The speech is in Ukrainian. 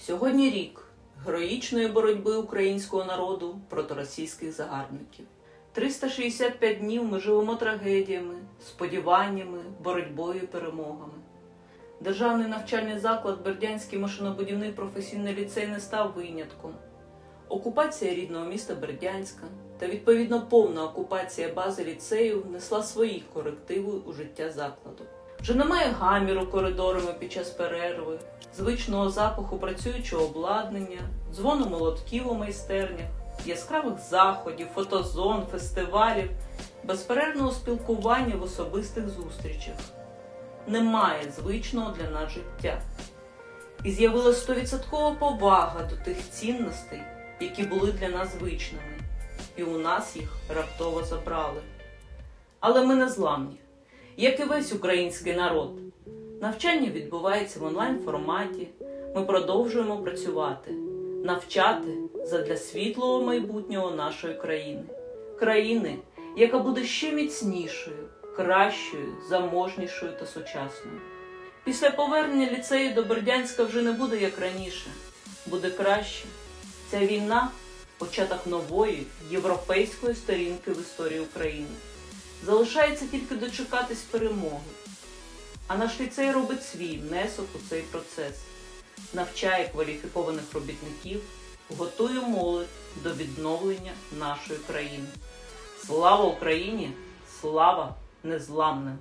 Сьогодні рік героїчної боротьби українського народу проти російських загарбників. 365 днів ми живемо трагедіями, сподіваннями, боротьбою і перемогами. Державний навчальний заклад Бердянський машинобудівний професійний ліцей не став винятком. Окупація рідного міста Бердянська та відповідно повна окупація бази ліцею внесла свої корективи у життя закладу. Вже немає гаміру коридорами під час перерви, звичного запаху працюючого обладнання, дзвону молотків у майстернях, яскравих заходів, фотозон, фестивалів, безперервного спілкування в особистих зустрічах. Немає звичного для нас життя. І з'явилася стовідсоткова повага до тих цінностей, які були для нас звичними, і у нас їх раптово забрали. Але ми не зламні, як і весь український народ. Навчання відбувається в онлайн форматі. Ми продовжуємо працювати, навчати задля світлого майбутнього нашої країни, країни, яка буде ще міцнішою, кращою, заможнішою та сучасною. Після повернення ліцею до Бердянська вже не буде як раніше, буде краще. Ця війна початок нової європейської сторінки в історії України. Залишається тільки дочекатись перемоги. А наш ліцей робить свій внесок у цей процес, навчає кваліфікованих робітників, готує молодь до відновлення нашої країни. Слава Україні! Слава незламним!